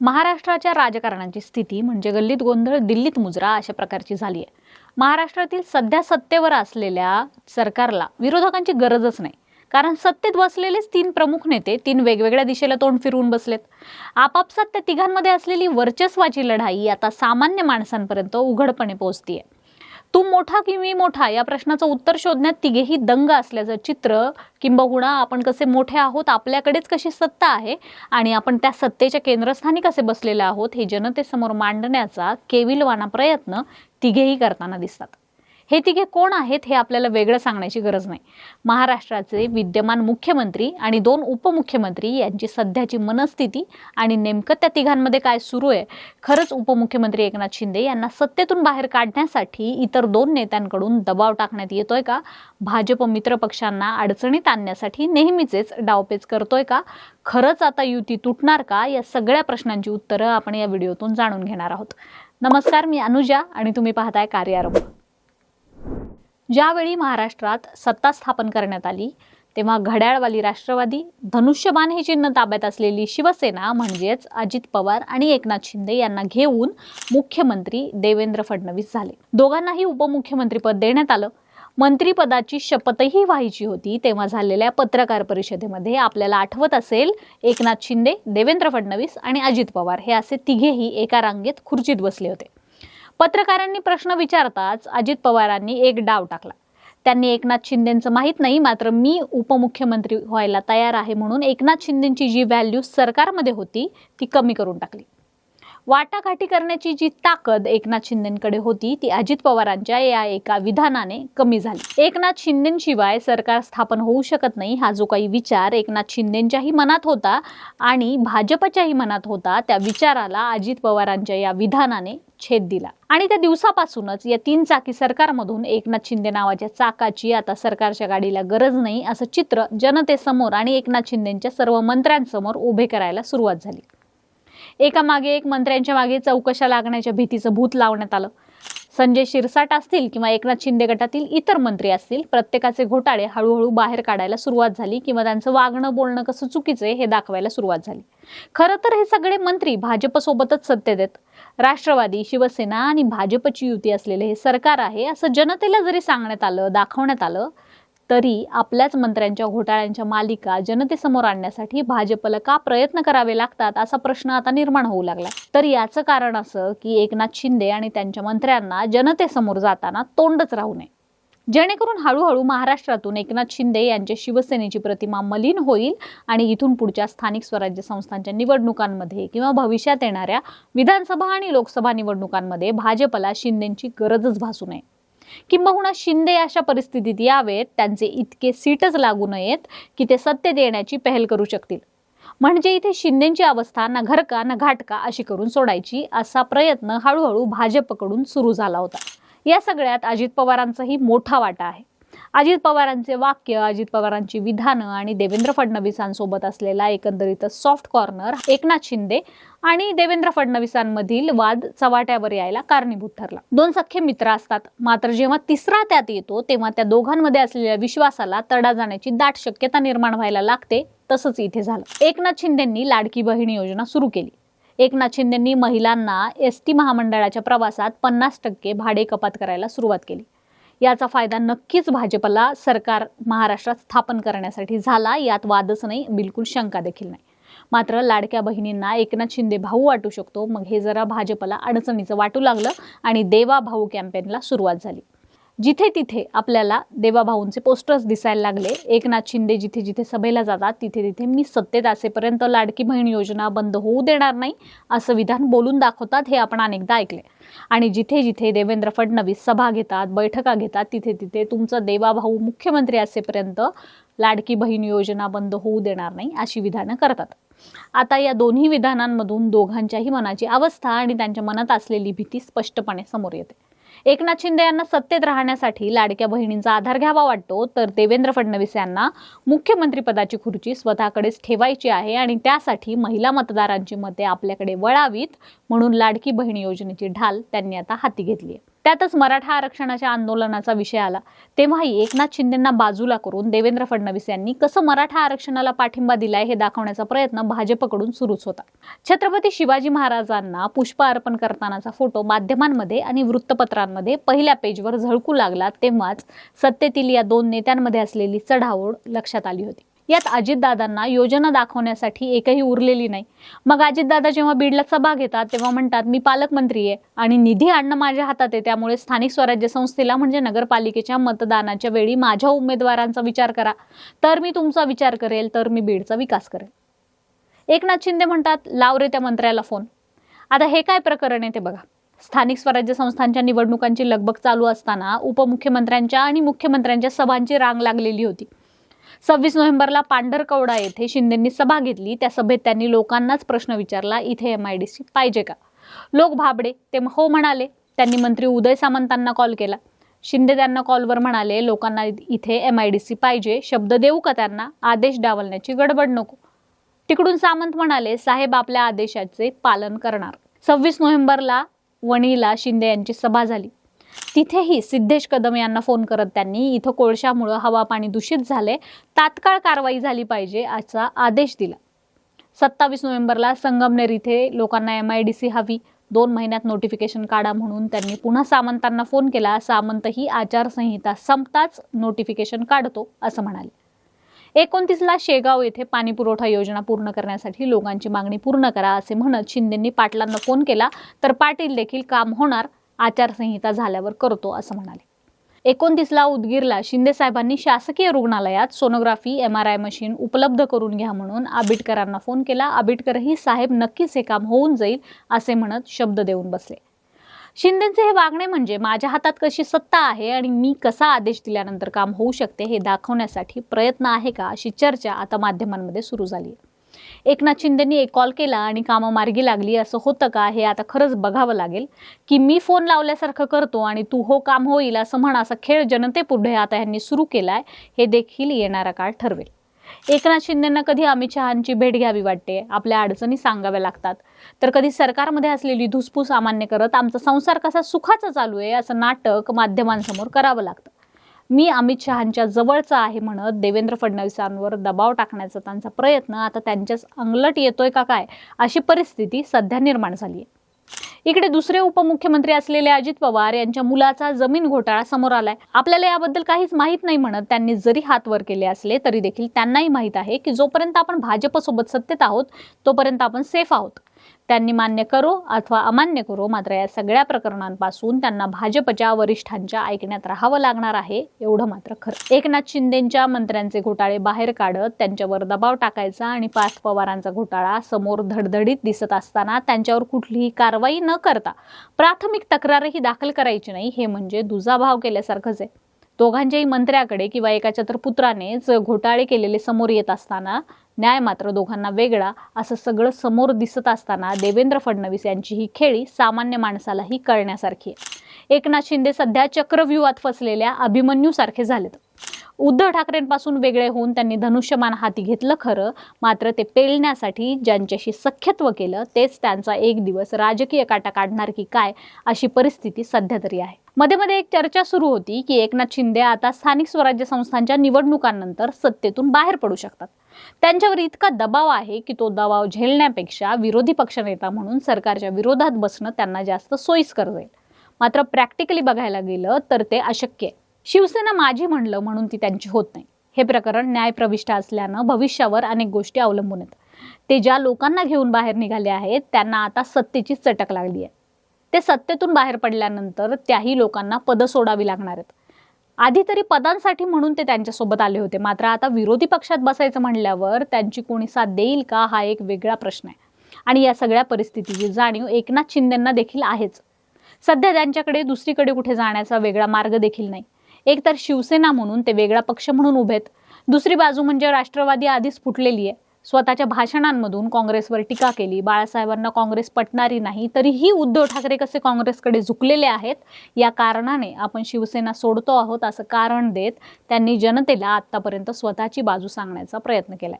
महाराष्ट्राच्या राजकारणाची स्थिती म्हणजे गल्लीत गोंधळ दिल्लीत मुजरा अशा प्रकारची झाली आहे महाराष्ट्रातील सध्या सत्तेवर असलेल्या सरकारला विरोधकांची गरजच नाही. कारण सत्तेत बसलेलेच तीन प्रमुख नेते तीन वेगवेगळ्या दिशेला तोंड फिरवून बसलेत. आपापसात त्या तिघांमध्ये असलेली वर्चस्वाची लढाई आता सामान्य माणसांपर्यंत उघडपणे पोहोचतीये. तू मोठा की मी मोठा? या प्रश्नाचं उत्तर शोधण्यात तिघेही दंग असल्याचं चित्र किंबहुना आपण कसे मोठे आहोत आपल्याकडेच कशी सत्ता आहे आणि आपण त्या सत्तेच्या केंद्रस्थानी कसे बसलेले आहोत हे जनतेसमोर मांडण्याचा केविलवाना प्रयत्न तिघेही करताना दिसतात. हे तिघे कोण आहेत हे आपल्याला वेगळं सांगण्याची गरज नाही. महाराष्ट्राचे विद्यमान मुख्यमंत्री आणि दोन उपमुख्यमंत्री यांची सध्याची मनस्थिती आणि नेमकं त्या तिघांमध्ये काय सुरू आहे खरंच उपमुख्यमंत्री एकनाथ शिंदे यांना सत्तेतून बाहेर काढण्यासाठी इतर दोन नेत्यांकडून दबाव टाकण्यात येतोय का? भाजप मित्र पक्षांना अडचणीत आणण्यासाठी नेहमीचेच डावपेच करतोय का? खरंच आता युती तुटणार का? या सगळ्या प्रश्नांची उत्तरं आपण या व्हिडिओतून जाणून घेणार आहोत. नमस्कार मी अनुजा आणि तुम्ही पाहताय कार्यारंभ. ज्यावेळी महाराष्ट्रात सत्ता स्थापन करण्यात आली तेव्हा घड्याळवाली राष्ट्रवादी धनुष्यबाण हे चिन्ह ताब्यात असलेली शिवसेना म्हणजेच अजित पवार आणि एकनाथ शिंदे यांना घेऊन मुख्यमंत्री देवेंद्र फडणवीस झाले. दोघांनाही उपमुख्यमंत्रीपद देण्यात आलं. मंत्रीपदाची शपथही व्हायची होती तेव्हा झालेल्या पत्रकार परिषदेमध्ये आपल्याला आठवत असेल एकनाथ शिंदे देवेंद्र फडणवीस आणि अजित पवार हे असे तिघेही एका रांगेत खुर्चीत बसले होते. पत्रकारांनी प्रश्न विचारताच अजित पवारांनी एक डाव टाकला. त्यांनी एकनाथ शिंदेचं माहीत नाही मात्र मी उपमुख्यमंत्री व्हायला तयार आहे म्हणून एकनाथ शिंदेची जी व्हॅल्यू सरकारमध्ये होती ती कमी करून टाकली. वाटाघाटी करण्याची जी ताकद एकनाथ शिंदेकडे होती ती अजित पवारांच्या या एका विधानाने कमी झाली. एकनाथ शिंदेशिवाय सरकार स्थापन होऊ शकत नाही हा जो काही विचार एकनाथ शिंदेच्याही मनात होता आणि भाजपच्याही मनात होता त्या विचाराला अजित पवारांच्या या विधानाने छेद दिला. आणि त्या दिवसापासूनच या तीन चाकी सरकारमधून एकनाथ शिंदे नावाच्या चाकाची आता सरकारच्या गाडीला गरज नाही असं चित्र जनतेसमोर आणि एकनाथ शिंदेच्या सर्व मंत्र्यांसमोर उभे करायला सुरुवात झाली. एका मागे एक मंत्र्यांच्या मागे चौकशा लागण्याच्या भीतीचं भूत लावण्यात आलं. संजय शिरसाट असतील किंवा एकनाथ शिंदे गटातील इतर मंत्री असतील प्रत्येकाचे घोटाळे हळूहळू बाहेर काढायला सुरुवात झाली किंवा त्यांचं वागणं बोलणं कसं चुकीचं आहे हे दाखवायला सुरुवात झाली. खरं तर हे सगळे मंत्री भाजपसोबतच सत्तेत आहेत. राष्ट्रवादी शिवसेना आणि भाजपची युती असलेले हे सरकार आहे असं जनतेला जरी सांगण्यात आलं दाखवण्यात आलं तरी आपल्याच मंत्र्यांच्या घोटाळ्यांच्या मालिका जनतेसमोर आणण्यासाठी भाजपला का प्रयत्न करावे लागतात असा प्रश्न आता निर्माण होऊ लागला तर याचं कारण असं की एकनाथ शिंदे आणि त्यांच्या मंत्र्यांना जनतेसमोर जाताना तोंडच राहू नये. जेणेकरून हळूहळू महाराष्ट्रातून एकनाथ शिंदे यांच्या शिवसेनेची प्रतिमा मलिन होईल आणि इथून पुढच्या स्थानिक स्वराज्य संस्थांच्या निवडणुकांमध्ये किंवा भविष्यात येणाऱ्या विधानसभा आणि लोकसभा निवडणुकांमध्ये भाजपला शिंदेची गरजच भासू नये. किंबहुना शिंदे अशा परिस्थितीत यावेत त्यांचे इतके सीटच लागू नयेत की ते सत्य देण्याची पहल करू शकतील. म्हणजे इथे शिंदेची अवस्था ना घरका ना घाटका अशी करून सोडायची असा प्रयत्न हळूहळू भाजपकडून सुरू झाला होता. या सगळ्यात अजित पवारांचाही मोठा वाटा आहे. अजित पवारांचे वाक्य अजित पवारांची विधानं आणि देवेंद्र फडणवीसांसोबत असलेला एकंदरीत सॉफ्ट कॉर्नर एकनाथ शिंदे आणि देवेंद्र फडणवीसांमधील वाद चव्हाट्यावर यायला कारणीभूत ठरला. दोन सख्खे मित्र असतात. मात्र जेव्हा तिसरा त्यात येतो तेव्हा त्या दोघांमध्ये असलेल्या विश्वासाला तडा जाण्याची दाट शक्यता निर्माण व्हायला लागते तसंच इथे झालं. एकनाथ शिंदेंनी लाडकी बहीण योजना सुरू केली. एकनाथ शिंदेंनी महिलांना एस टी महामंडळाच्या प्रवासात पन्नास टक्के भाडे कपात करायला सुरुवात केली. याचा फायदा नक्कीच भाजपला सरकार महाराष्ट्रात स्थापन करण्यासाठी झाला यात वादच नाही बिलकुल शंका देखील नाही. मात्र लाडक्या बहिणींना एकनाथ शिंदे भाऊ वाटू शकतो मग हे जरा भाजपला अडचणीचं वाटू लागलं आणि देवा भाऊ कॅम्पेनला सुरुवात झाली. जिथे तिथे आपल्याला देवाभाऊंचे पोस्टर्स दिसायला लागले. एकनाथ शिंदे जिथे जिथे सभेला जातात तिथे तिथे मी सत्तेत असेपर्यंत लाडकी बहीण योजना बंद होऊ देणार नाही असं विधान बोलून दाखवतात हे आपण अनेकदा ऐकले. आणि जिथे जिथे देवेंद्र फडणवीस सभा घेतात बैठका घेतात तिथे तिथे तुमचा देवाभाऊ मुख्यमंत्री असेपर्यंत लाडकी बहीण योजना बंद होऊ देणार नाही अशी विधानं करतात. आता या दोन्ही विधानांमधून दोघांच्याही मनाची अवस्था आणि त्यांच्या मनात असलेली भीती स्पष्टपणे समोर येते. एकनाथ शिंदे यांना सत्तेत राहण्यासाठी लाडक्या बहिणींचा आधार घ्यावा वाटतो तर देवेंद्र फडणवीस यांना मुख्यमंत्रीपदाची खुर्ची स्वतःकडेच ठेवायची आहे आणि त्यासाठी महिला मतदारांची मते आपल्याकडे वळावीत म्हणून लाडकी बहीण योजनेची ढाल त्यांनी आता हाती घेतली आहे. त्यातच मराठा आरक्षणाच्या आंदोलनाचा विषय आला. तेव्हाही एकनाथ शिंदेंना बाजूला करून देवेंद्र फडणवीस यांनी कसं मराठा आरक्षणाला पाठिंबा दिलाय हे दाखवण्याचा प्रयत्न भाजपकडून सुरूच होता. छत्रपती शिवाजी महाराजांना पुष्प अर्पण करतानाचा फोटो माध्यमांमध्ये आणि वृत्तपत्रांमध्ये पहिल्या पेजवर झळकू लागला तेव्हाच सत्तेतील या दोन नेत्यांमध्ये असलेली चढाओढ लक्षात आली होती. यात अजितदादांना योजना दाखवण्यासाठी एकही उरलेली नाही. मग अजितदादा जेव्हा बीडला सभा घेतात तेव्हा म्हणतात मी पालकमंत्री आहे आणि निधी आणणं माझ्या हातात आहे. त्यामुळे स्थानिक स्वराज्य संस्थेला म्हणजे नगरपालिकेच्या मतदानाच्या वेळी माझ्या उमेदवारांचा विचार करा. तर मी तुमचा विचार करेल तर मी बीडचा विकास करेल. एकनाथ शिंदे म्हणतात लाव रे त्या मंत्र्याला फोन आता हे काय प्रकरण आहे ते बघा. स्थानिक स्वराज्य संस्थांच्या निवडणुकांची लगबग चालू असताना उपमुख्यमंत्र्यांच्या आणि मुख्यमंत्र्यांच्या सभांची रांग लागलेली होती. सव्वीस नोव्हेंबरला पांढरकवडा येथे शिंदेंनी सभा घेतली. त्या सभेत त्यांनी लोकांनाच प्रश्न विचारला इथे एम आय डी सी पाहिजे का? लोक भाबडे. ते हो म्हणाले. त्यांनी मंत्री उदय सामंतांना कॉल केला. शिंदे त्यांना कॉलवर म्हणाले लोकांना इथे एम आय डी सी पाहिजे. शब्द देऊ का त्यांना? आदेश डावलण्याची गडबड नको. तिकडून सामंत म्हणाले साहेब आपल्या आदेशाचे पालन करणार. सव्वीस नोव्हेंबरला वणीला शिंदे यांची सभा झाली. तिथेही सिद्धेश कदम यांना फोन करत त्यांनी इथं कोळशामुळं हवा पाणी दूषित झाले तात्काळ कारवाई झाली पाहिजे असा आदेश दिला. सत्तावीस नोव्हेंबरला संगमनेर इथे लोकांना एम आय डी सी हवी. दोन महिन्यात नोटिफिकेशन काढा म्हणून त्यांनी पुन्हा सामंतांना फोन केला. सामंतही आचारसंहिता संपताच नोटिफिकेशन काढतो असं म्हणाले. एकोणतीसला शेगाव येथे पाणी पुरवठा योजना पूर्ण करण्यासाठी लोकांची मागणी पूर्ण करा असे म्हणत शिंदेंनी पाटलांना फोन केला. तर पाटील देखील काम होणार आचारसंहिता झाल्यावर करतो असं म्हणाले. एकोणतीसला उदगीरला शिंदे साहेबांनी शासकीय रुग्णालयात sonography M R I machine उपलब्ध करून घ्या म्हणून आबिटकरांना फोन केला. आबिटकरही साहेब नक्कीच हे काम होऊन जाईल असे म्हणत शब्द देऊन बसले. शिंदेचे हे वागणे म्हणजे माझ्या हातात कशी सत्ता आहे आणि मी कसा आदेश दिल्यानंतर काम होऊ शकते हे दाखवण्यासाठी प्रयत्न आहे का? अशी चर्चा आता माध्यमांमध्ये सुरू झाली आहे. एकनाथ शिंदेनी एक कॉल केला आणि कामं मार्गी लागली. असं होतं का? हे आता खरंच बघावं लागेल. की मी फोन लावल्यासारखं करतो आणि तू हो काम होईल असं म्हणा असा खेळ जनतेपुढे आता ह्यांनी सुरू केलाय हे देखील येणारा काळ ठरवेल. एकनाथ शिंदेंना कधी अमित शहांची भेट घ्यावी वाटते? आपल्या अडचणी सांगाव्या लागतात. तर कधी सरकारमध्ये असलेली धुसफूस सामान्य करत आमचा संसार कसा सुखाचा चालू आहे असं नाटक माध्यमांसमोर करावं लागतं. मी अमित शहांच्या जवळचा आहे म्हणत देवेंद्र फडणवीसांवर दबाव टाकण्याचा त्यांचा प्रयत्न आता त्यांच्याच अंगलट येतोय का काय अशी परिस्थिती सध्या निर्माण झाली आहे इकडे दुसरे उपमुख्यमंत्री असलेले अजित पवार यांच्या मुलाचा जमीन घोटाळा समोर आलाय. आपल्याला याबद्दल काहीच माहीत नाही म्हणत त्यांनी जरी हात वर केले असले तरी देखील त्यांनाही माहीत आहे की जोपर्यंत आपण भाजपसोबत सत्तेत आहोत तोपर्यंत आपण सेफ आहोत. त्यांनी मान्य करो अथवा अमान्य करो मात्र या सगळ्या प्रकरणांपासून त्यांना भाजपच्या वरिष्ठांच्या ऐकण्यात राहावं लागणार आहे एवढं मात्र खरं. एकनाथ शिंदेच्या मंत्र्यांचे घोटाळे बाहेर काढत त्यांच्यावर दबाव टाकायचा आणि पाच पवारांचा घोटाळा समोर धडधडीत दिसत असताना त्यांच्यावर कुठलीही कारवाई न करता प्राथमिक तक्रारही दाखल करायची नाही हे म्हणजे दुजाभाव केल्यासारखंच आहे. दोघांच्याही मंत्र्याकडे किंवा एकाच्या तर पुत्रानेच घोटाळे केलेले समोर येत असताना न्याय मात्र दोघांना वेगळा असं सगळं समोर दिसत असताना देवेंद्र फडणवीस यांची ही खेळी सामान्य माणसालाही कळण्यासारखी आहे. एकनाथ शिंदे सध्या चक्रव्यूहात फसलेल्या अभिमन्यूसारखे झालेत. उद्धव ठाकरेंपासून वेगळे होऊन त्यांनी धनुष्यमान हाती घेतलं खरं मात्र ते पेलण्यासाठी ज्यांच्याशी सख्यत्व केलं तेच त्यांचा एक दिवस राजकीय काटा काढणार की काय अशी परिस्थिती सध्या तरी आहे. मध्ये मध्ये एक चर्चा सुरू होती की एकनाथ शिंदे आता स्थानिक स्वराज्य संस्थांच्या निवडणुकांनंतर सत्तेतून बाहेर पडू शकतात. त्यांच्यावर इतका दबाव आहे की तो दबाव झेलण्यापेक्षा विरोधी पक्षनेता म्हणून सरकारच्या विरोधात बसणं त्यांना जास्त सोयीस्कर जाईल. मात्र प्रॅक्टिकली बघायला गेलं तर ते अशक्य आहे. शिवसेना माझी म्हणलं म्हणून ती त्यांची होत नाही. हे प्रकरण न्यायप्रविष्ट असल्यानं भविष्यावर अनेक गोष्टी अवलंबून आहेत. ते ज्या लोकांना घेऊन बाहेर निघाले आहेत त्यांना आता सत्तेची चटक लागली आहे. ते सत्तेतून बाहेर पडल्यानंतर त्याही लोकांना पदं सोडावी लागणार आहेत. आधी तरी पदांसाठी म्हणून ते त्यांच्यासोबत आले होते. मात्र आता विरोधी पक्षात बसायचं म्हणल्यावर त्यांची कोणी साथ देईल का हा एक वेगळा प्रश्न आहे. आणि या सगळ्या परिस्थितीची जाणीव एकनाथ शिंदेंना देखील आहेच. सध्या त्यांच्याकडे दुसरीकडे कुठे जाण्याचा वेगळा मार्ग देखील नाही. एक तर शिवसेना म्हणून ते वेगळा पक्ष म्हणून उभेत दुसरी बाजू म्हणजे राष्ट्रवादी आधीच फुटलेली आहे. स्वतःच्या भाषणांमधून काँग्रेसवर टीका केली. बाळासाहेबांना काँग्रेस पटणारी नाही तरीही उद्धव ठाकरे कसे काँग्रेसकडे झुकलेले आहेत या कारणाने आपण शिवसेना सोडतो आहोत असं कारण देत त्यांनी जनतेला आत्तापर्यंत स्वतःची बाजू सांगण्याचा प्रयत्न केलाय.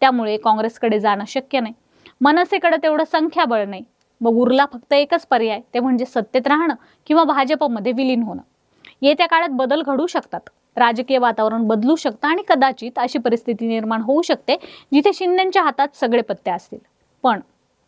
त्यामुळे काँग्रेसकडे जाणं शक्य नाही. मनसेकडे तेवढं संख्याबळ नाही. मग उरला फक्त एकच पर्याय ते म्हणजे सत्तेत राहणं किंवा भाजपमध्ये विलीन होणं. येत्या काळात बदल घडू शकतात. राजकीय वातावरण बदलू शकतं आणि कदाचित अशी परिस्थिती निर्माण होऊ शकते जिथे शिंदेच्या हातात सगळे पत्ते असतील. पण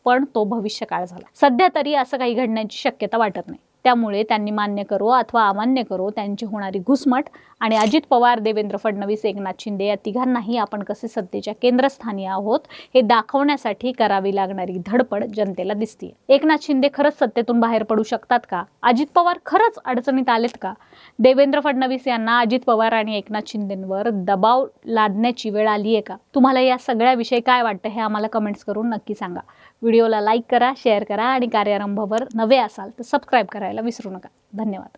पण तो भविष्यकाळ झाला. सध्या तरी असं काही घडण्याची शक्यता वाटत नाही. त्यामुळे त्यांनी मान्य करो अथवा अमान्य करो त्यांची होणारी घुसमट आणि अजित पवार देवेंद्र फडणवीस एकनाथ शिंदे या तिघांनाही आपण कसे सत्तेच्या केंद्रस्थानी आहोत हे दाखवण्यासाठी करावी लागणारी धडपड जनतेला दिसते एकनाथ शिंदे खरंच सत्तेतून बाहेर पडू शकतात का? अजित पवार खरंच अडचणीत आलेत का? देवेंद्र फडणवीस यांना अजित पवार आणि एकनाथ शिंदेंवर दबाव लादण्याची वेळ आली आहे का? तुम्हाला या सगळ्याविषयी काय वाटतं हे आम्हाला कमेंट्स करून नक्की सांगा. व्हिडिओला लाईक करा शेअर करा आणि कार्यारंभावर नवे असाल तर सबस्क्राईब करायला विसरू नका. धन्यवाद.